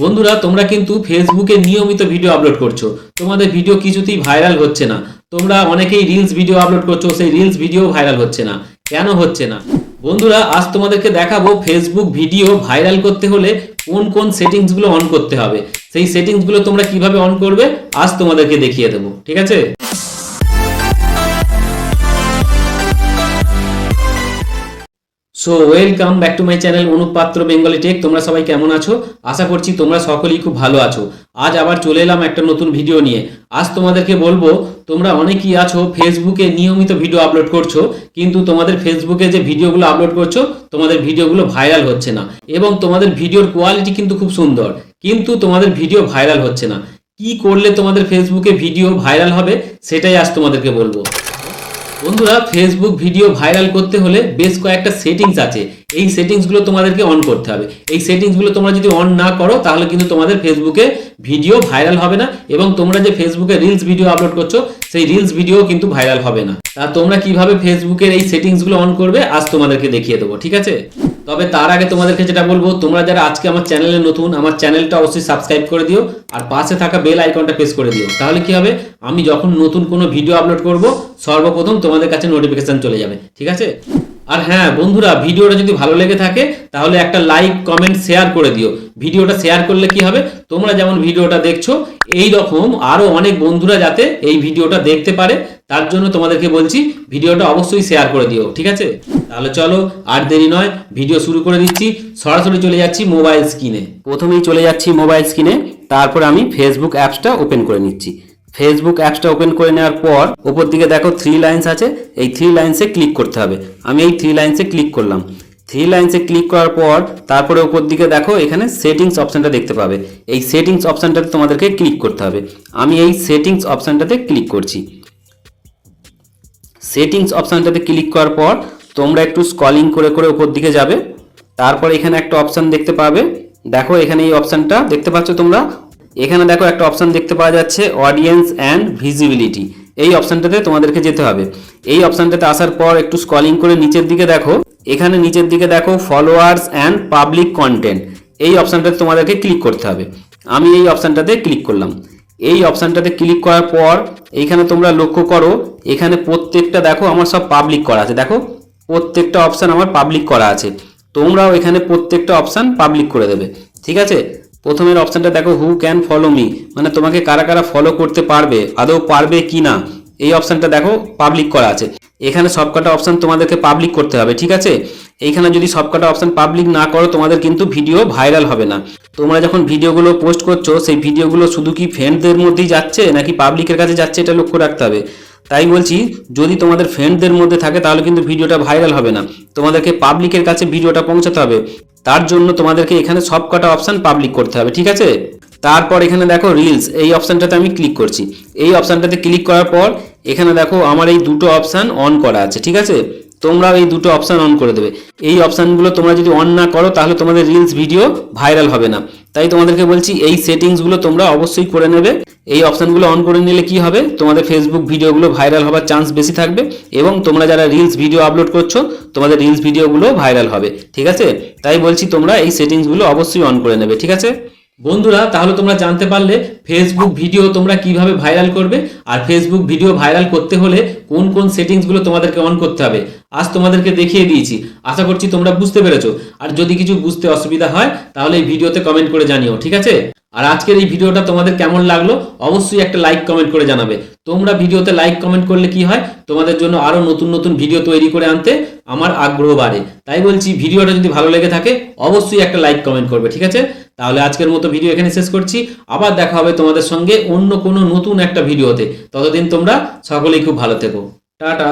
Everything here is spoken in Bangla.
বন্ধুরা, তোমরা কিন্তু ফেসবুকে নিয়মিত ভিডিও আপলোড করছ। তোমাদের ভিডিও কিছুতেই ভাইরাল হচ্ছে না। তোমরা অনেকেই রিলস ভিডিও আপলোড করছ, সেই রিলস ভিডিও ভাইরাল হচ্ছে না। কেন হচ্ছে না? বন্ধুরা, আজ তোমাদেরকে দেখাবো ফেসবুক ভিডিও ভাইরাল করতে হলে কোন কোন সেটিংসগুলো অন করতে হবে। সেই সেটিংসগুলো তোমরা কীভাবে অন করবে, আজ তোমাদেরকে দেখিয়ে দেবো। ঠিক আছে? So welcome back to my channel Anup Patra Bengali tech তোমরা সবাই কেমন আছো? আশা করছি তোমরা সকলেই খুব ভালো আছো। আজ আবার চলে এলাম একটা নতুন ভিডিও নিয়ে। আজ তোমাদেরকে বলব, তোমরা অনেকেই আছো ফেসবুকে নিয়মিত ভিডিও আপলোড করছ, কিন্তু তোমাদের ফেসবুকে যে ভিডিওগুলো আপলোড করছ, তোমাদের ভিডিওগুলো ভাইরাল হচ্ছে না। এবং তোমাদের ভিডিওর কোয়ালিটি কিন্তু খুব সুন্দর। কিন্তু তোমাদের ভিডিও ভাইরাল হচ্ছে না। কি করলে তোমাদের ফেসবুকে ভিডিও ভাইরাল হবে, সেটাই আজ তোমাদেরকে বলব। বন্ধুরা ফেসবুক ভিডিও ভাইরাল করতে হলে বেশ কয়েকটা সেটিংস আছে। এই সেটিংসগুলো তোমাদেরকে অন করতে হবে। এই সেটিংসগুলো তোমরা যদি অন না করো, তাহলে কিন্তু তোমাদের ফেসবুকে ভিডিও ভাইরাল হবে না এবং তোমরা যে ফেসবুকে রিলস ভিডিও আপলোড করছ, সেই রিলস ভিডিও কিন্তু ভাইরাল হবে না। তা তোমরা কীভাবে ফেসবুকের এই সেটিংসগুলো অন করবে, আজ তোমাদেরকে দেখিয়ে দেবো, ঠিক আছে? তবে তার আগে তোমাদেরকে যেটা বলব, তোমরা যারা আজকে আমার চ্যানেলে নতুন, আমার চ্যানেলটা অবশ্যই সাবস্ক্রাইব করে দিও আর পাশে থাকা বেল আইকনটা প্রেস করে দিও। তাহলে কি হবে? আমি যখন নতুন কোনো ভিডিও আপলোড করব, সর্বপ্রথম তোমাদের কাছে নোটিফিকেশন চলে যাবে। ঠিক আছে? আর হ্যাঁ বন্ধুরা, ভিডিওটা যদি ভালো লেগে থাকে, তাহলে একটা লাইক কমেন্ট শেয়ার করে দিও। ভিডিওটা শেয়ার করলে কি হবে? তোমরা যেমন ভিডিওটা দেখছ এই রকম আরও অনেক বন্ধুরা যাতে এই ভিডিওটা দেখতে পারে। তার জন্য তোমাদেরকে বলছি, ভিডিওটা অবশ্যই শেয়ার করে দিও, ঠিক আছে? তাহলে চলো, আর দেরি নয় ভিডিও শুরু করে দিচ্ছি। সরাসরি চলে যাচ্ছি মোবাইল স্ক্রিনে প্রথমেই চলে যাচ্ছি মোবাইল স্ক্রিনে তারপর আমি ফেসবুক অ্যাপসটা ওপেন করে নিচ্ছি। ফেসবুক অ্যাপসটা ওপেন করে নেওয়ার পর ওপর দিকে দেখো থ্রি লাইন্স আছে, এই থ্রি লাইন্সে ক্লিক করতে হবে। আমি এই থ্রি লাইন্সে ক্লিক করলাম। থ্রি লাইন্সে ক্লিক করার পর, তারপরে ওপর দিকে দেখো, এখানে সেটিংস অপশানটা দেখতে পাবে। এই সেটিংস অপশানটাতে তোমাদেরকে ক্লিক করতে হবে। আমি এই সেটিংস অপশানটাতে ক্লিক করছি। সেটিংস অপশানটাতে ক্লিক করার পর তোমরা একটু স্কলিং করে করে উপর দিকে যাবে। তারপর এখানে একটা অপশান দেখতে পাবে। দেখো এখানে এই অপশানটা দেখতে পাচ্ছ তোমরা? এখানে দেখো একটা অপশান দেখতে পাওয়া যাচ্ছে অডিয়েন্স অ্যান্ড ভিজিবিলিটি এই অপশানটাতে তোমাদেরকে যেতে হবে। এই অপশানটাতে আসার পর একটু স্কলিং করে নিচের দিকে দেখো। এখানে নিচের দিকে দেখো ফলোয়ার্স অ্যান্ড পাবলিক কন্টেন্ট এই অপশানটাতে তোমাদেরকে ক্লিক করতে হবে। আমি এই অপশানটাতে ক্লিক করলাম। এই অপশানটাতে ক্লিক করার পর এইখানে তোমরা লক্ষ্য করো এখানে প্রত্যেকটা দেখো আমার সব পাবলিক করা আছে। দেখো, প্রত্যেকটা অপশান আমার পাবলিক করা আছে। তোমরাও এখানে প্রত্যেকটা অপশান পাবলিক করে দেবে। ঠিক আছে? প্রথমের অপশানটা দেখো হু ক্যান ফলো মি মানে তোমাকে কারা কারা ফলো করতে পারবে, আদৌ পারবে কি না এই অপশানটা দেখো পাবলিক করা আছে। এখানে সবকটা অপশান তোমাদেরকে পাবলিক করতে হবে, ঠিক আছে? এইখানে যদি সবকটা অপশান পাবলিক না করো, তোমাদের কিন্তু ভিডিও ভাইরাল হবে না। তোমরা যখন ভিডিওগুলো পোস্ট করছ, সেই ভিডিওগুলো শুধু কি ফ্রেন্ডদের মধ্যেই যাচ্ছে, নাকি পাবলিকের কাছে যাচ্ছে, এটা লক্ষ্য রাখতে হবে। তাই বলছি, যদি তোমাদের ফ্রেন্ডদের মধ্যে থাকে, তাহলে কিন্তু ভিডিওটা ভাইরাল হবে না। তোমাদেরকে পাবলিকের কাছে ভিডিওটা পৌঁছাতে হবে। তার জন্য তোমাদেরকে এখানে সব কটা অপশান পাবলিক করতে হবে, ঠিক আছে? তারপর এখানে দেখো রিলস এই অপশানটাতে আমি ক্লিক করছি। এই অপশানটাতে ক্লিক করার পর, এখানে দেখো আমার এই দুটো অপশান অন করা আছে, ঠিক আছে? তোমরাও এই দুটো অপশান অন করে দেবে। এই অপশানগুলো তোমরা যদি অন না করো, তাহলে তোমাদের রিলস ভিডিও ভাইরাল হবে না। তাই তোমাদেরকে বলছি, এই সেটিংসগুলো তোমরা অবশ্যই করে নেবে। এই অপশানগুলো অন করে নিলে কি হবে? তোমাদের ফেসবুক ভিডিওগুলো ভাইরাল হবার চান্স বেশি থাকবে এবং তোমরা যারা রিলস ভিডিও আপলোড করছ, তোমাদের রিলস ভিডিওগুলো ভাইরাল হবে। ঠিক আছে? তাই বলছি তোমরা এই সেটিংসগুলো অবশ্যই অন করে নেবে। ঠিক আছে? বন্ধুরা, তাহলে তোমরা জানতে পারলে ফেসবুক ভিডিও তোমরা কীভাবে ভাইরাল করবে? আর ফেসবুক ভিডিও ভাইরাল করতে হলে কোন কোন সেটিংসগুলো তোমাদেরকে অন করতে হবে? আজ তোমাদেরকে দেখিয়ে দিয়েছি। আশা করছি তোমরা বুঝতে পেরেছ। আর যদি কিছু বুঝতে অসুবিধা হয়, তাহলে এই ভিডিওতে কমেন্ট করে জানিও, ঠিক আছে? আর আজকের এই ভিডিওটা তোমাদের কেমন লাগল, অবশ্যই একটা লাইক কমেন্ট করে জানাবে। তোমরা ভিডিওতে লাইক কমেন্ট করলে কি হয়? তোমাদের জন্য আরও নতুন নতুন ভিডিও তৈরি করে আনতে আমার আগ্রহ বাড়ে। তাই বলছি, ভিডিওটা যদি ভালো লেগে থাকে, অবশ্যই একটা লাইক কমেন্ট করবে, ঠিক আছে? তাহলে আজকের মতো ভিডিও এখানে শেষ করছি। আবার দেখা হবে তোমাদের সঙ্গে অন্য কোনো নতুন একটা ভিডিওতে। ততদিন তোমরা সকলেই খুব ভালো থেকো। টাটা।